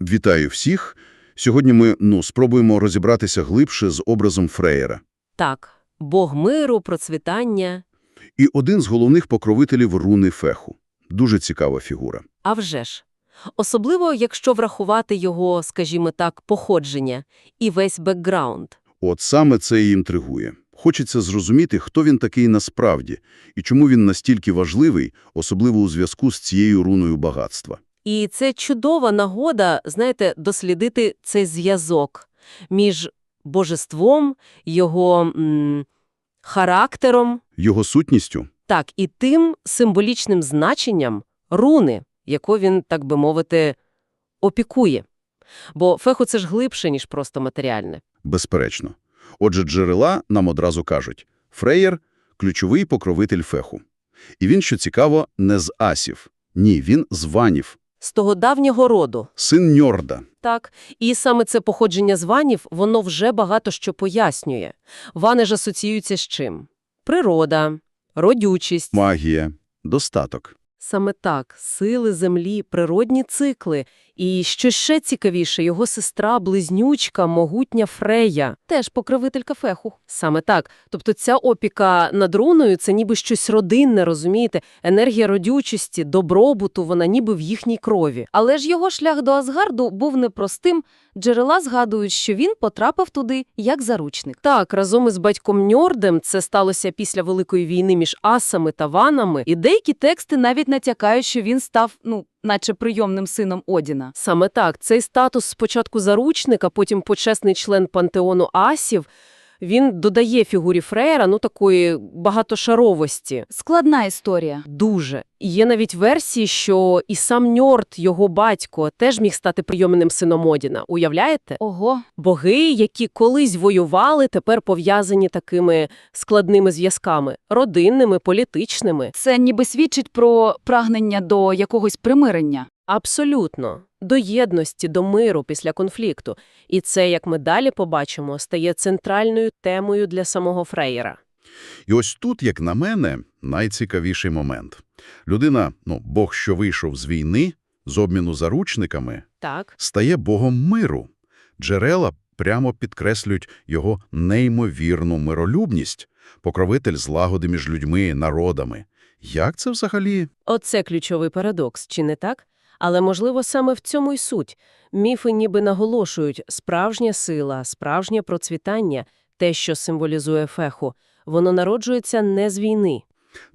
Вітаю всіх. Сьогодні ми ну, спробуємо розібратися глибше з образом Фреєра. Так, Бог миру, процвітання. І один з головних покровителів руни Феху. Дуже цікава фігура. А вже ж. Особливо, якщо врахувати його, скажімо так, походження і весь бекграунд. От саме це і інтригує. Хочеться зрозуміти, хто він такий насправді, і чому він настільки важливий, особливо у зв'язку з цією руною багатства. І це чудова нагода, знаєте, дослідити цей зв'язок між божеством, його м, характером, Його сутністю так, і тим символічним значенням руни, яку він, так би мовити, опікує. Бо феху це ж глибше, ніж просто матеріальне. Безперечно. Отже, джерела нам одразу кажуть – Фреєр – ключовий покровитель Феху. І він, що цікаво, не з асів. Ні, він з ванів, З того давнього роду. син Ньорда. Так, і саме це походження з ванів, воно вже багато що пояснює. Вани ж асоціюються з чим? Природа, родючість. Магія, достаток. Саме так, сили землі, природні цикли. І, що ще цікавіше, його сестра-близнючка, могутня Фрея, теж покровителька Феху. Саме так. Тобто ця опіка над руною – це ніби щось родинне, розумієте? Енергія родючості, добробуту, вона ніби в їхній крові. Але ж його шлях до Асгарду був непростим. Джерела згадують, що він потрапив туди як заручник. Так, разом із батьком Ньордем це сталося після Великої війни між асами та ванами. І деякі тексти навіть натякають, що він став, ну, наче прийомним сином Одіна. Саме так, цей статус спочатку заручника, потім почесний член пантеону асів, він додає фігурі Фрейра, ну, такої багатошаровості. Складна історія. Дуже. І є навіть версії, що і сам Ньорд, його батько, теж міг стати прийомним сином Одіна. Уявляєте? Ого, Боги, які колись воювали, тепер пов'язані такими складними зв'язками – родинними, політичними. це ніби свідчить про прагнення до якогось примирення. Абсолютно. До єдності, до миру після конфлікту. І це, як ми далі побачимо, стає центральною темою для самого Фрейєра. І ось тут, як на мене, найцікавіший момент. Людина, ну, Бог, що вийшов з війни, з обміну заручниками, Так, стає Богом миру. Джерела прямо підкреслюють його неймовірну миролюбність, покровитель злагоди між людьми, народами. Як це взагалі? оце ключовий парадокс, чи не так? Але, можливо, саме в цьому й суть. Міфи ніби наголошують справжня сила, справжнє процвітання, те, що символізує феху, воно народжується не з війни.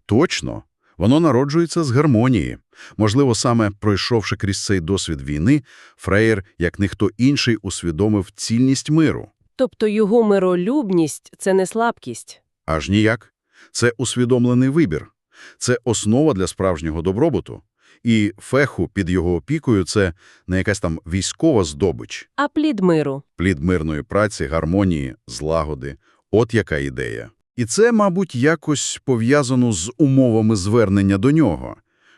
Точно. Воно народжується з гармонії. Можливо, саме пройшовши крізь цей досвід війни, Фреєр, як ніхто інший, усвідомив цільність миру. Тобто його миролюбність – це не слабкість. Аж ніяк. Це усвідомлений вибір. Це основа для справжнього добробуту. І феху під його опікою – це не якась там військова здобич. А плід миру Плід мирної праці, гармонії, злагоди. От яка ідея. І це, мабуть, якось пов'язано з умовами звернення до нього.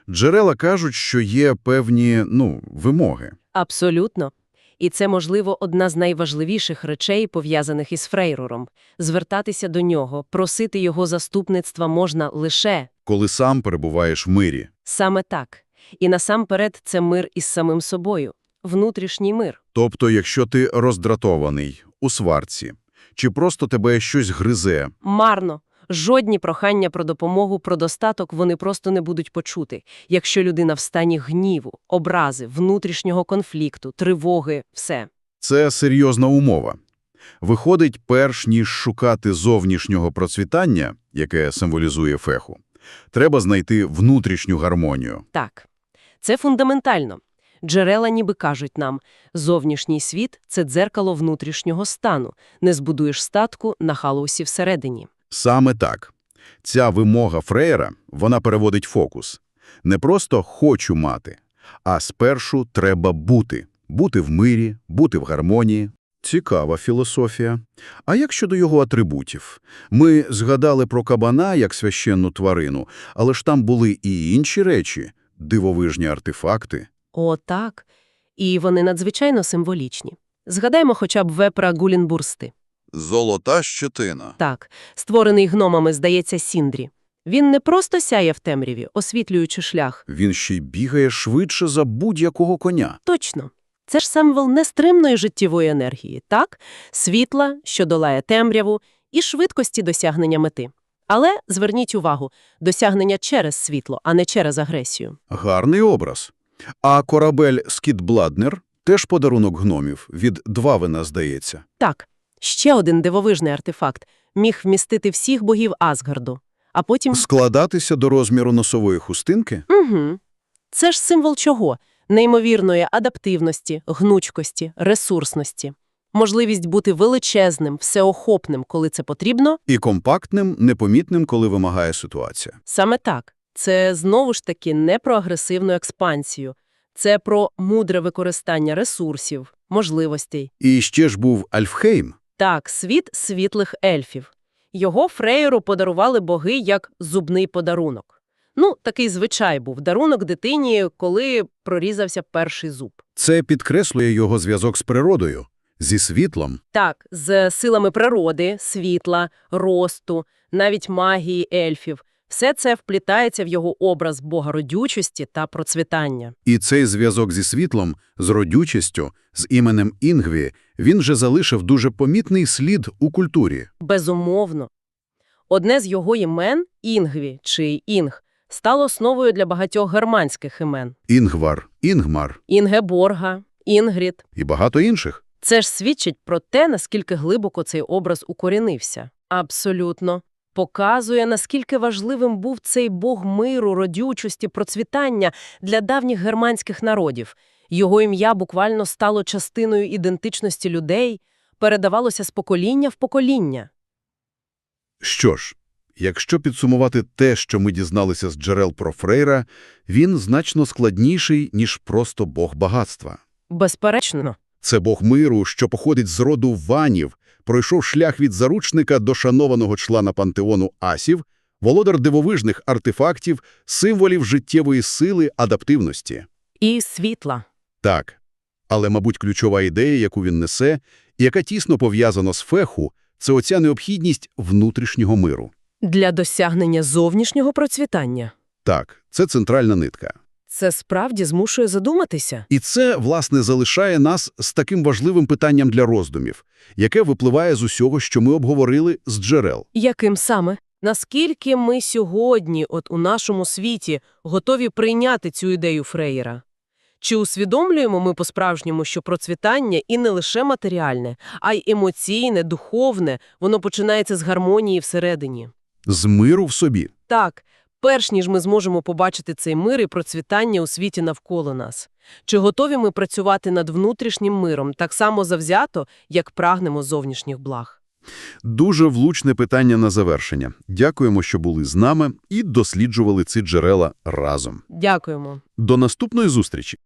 Джерела кажуть, що є певні, ну, вимоги. Абсолютно. І це, можливо, одна з найважливіших речей, пов'язаних із Фрейруром. Звертатися до нього, просити його заступництва можна лише Коли сам перебуваєш в мирі. саме так. І насамперед це мир із самим собою. Внутрішній мир. Тобто, якщо ти роздратований, у сварці, чи просто тебе щось гризе, Марно. Жодні прохання про допомогу, про достаток вони просто не будуть почути. Якщо людина в стані гніву, образи, внутрішнього конфлікту, тривоги – все. це серйозна умова. Виходить, перш ніж шукати зовнішнього процвітання, яке символізує феху, треба знайти внутрішню гармонію. Так, це фундаментально. Джерела ніби кажуть нам, зовнішній світ – це дзеркало внутрішнього стану. Не збудуєш статку на халусі всередині. Саме так. Ця вимога Фрейра, вона переводить фокус. Не просто «хочу мати», а спершу треба бути. Бути в мирі, бути в гармонії. Цікава філософія. А як щодо його атрибутів? Ми згадали про кабана як священну тварину, але ж там були і інші речі – дивовижні артефакти. О, так. І вони надзвичайно символічні. Згадаймо хоча б вепра Гулінбурсти. Золота щетина. Так, створений гномами, здається, Сіндрі. Він не просто сяє в темряві, освітлюючи шлях. Він ще й бігає швидше за будь-якого коня. Точно. Це ж символ нестримної життєвої енергії, так? Світла, що долає темряву, і швидкості досягнення мети. Але зверніть увагу, досягнення через світло, а не через агресію. Гарний образ. А корабель Скітбладнер – теж подарунок гномів. Від Двавина, здається. Так, ще один дивовижний артефакт міг вмістити всіх богів Асгарду. А потім Складатися до розміру носової хустинки? Угу. Це ж символ чого? Неймовірної адаптивності, гнучкості, ресурсності. Можливість бути величезним, всеохопним, коли це потрібно. І компактним, непомітним, коли вимагає ситуація. Саме так. Це знову ж таки не про агресивну експансію. Це про мудре використання ресурсів, можливостей. І ще ж був Альфхейм. Так, світ світлих ельфів. Його Фрейру подарували боги як зубний подарунок. Ну, такий звичай був дарунок дитині, коли прорізався перший зуб. Це підкреслює його зв'язок з природою, зі світлом. Так, з силами природи, світла, росту, навіть магії ельфів. Все це вплітається в його образ бога родючості та процвітання. І цей зв'язок зі світлом, з родючістю, з іменем Інгві, він же залишив дуже помітний слід у культурі. Безумовно. Одне з його імен, Інгві чи Інг, стало основою для багатьох германських імен. Інгвар, Інгмар Інгеборга, Інгрід. і багато інших. Це ж свідчить про те, наскільки глибоко цей образ укорінився. Абсолютно. Показує, наскільки важливим був цей бог миру, родючості, процвітання для давніх германських народів. Його ім'я буквально стало частиною ідентичності людей, передавалося з покоління в покоління. Що ж, якщо підсумувати те, що ми дізналися з джерел про Фрейра, він значно складніший, ніж просто бог багатства. Безперечно. Це бог миру, що походить з роду ванів, пройшов шлях від заручника до шанованого члена пантеону асів, володар дивовижних артефактів, символів життєвої сили, адаптивності. І світла. Так. Але, мабуть, ключова ідея, яку він несе, і яка тісно пов'язана з феху, це оця необхідність внутрішнього миру. Для досягнення зовнішнього процвітання. Так, це центральна нитка. Це справді змушує задуматися. І це, власне, залишає нас з таким важливим питанням для роздумів, яке випливає з усього, що ми обговорили з джерел. Яким саме? Наскільки ми сьогодні, от у нашому світі, готові прийняти цю ідею Фрейера? Чи усвідомлюємо ми по-справжньому, що процвітання і не лише матеріальне, а й емоційне, духовне, воно починається з гармонії всередині? З миру в собі. Так, перш ніж ми зможемо побачити цей мир і процвітання у світі навколо нас. Чи готові ми працювати над внутрішнім миром так само завзято, як прагнемо зовнішніх благ? Дуже влучне питання на завершення. Дякуємо, що були з нами і досліджували ці джерела разом. Дякуємо. До наступної зустрічі!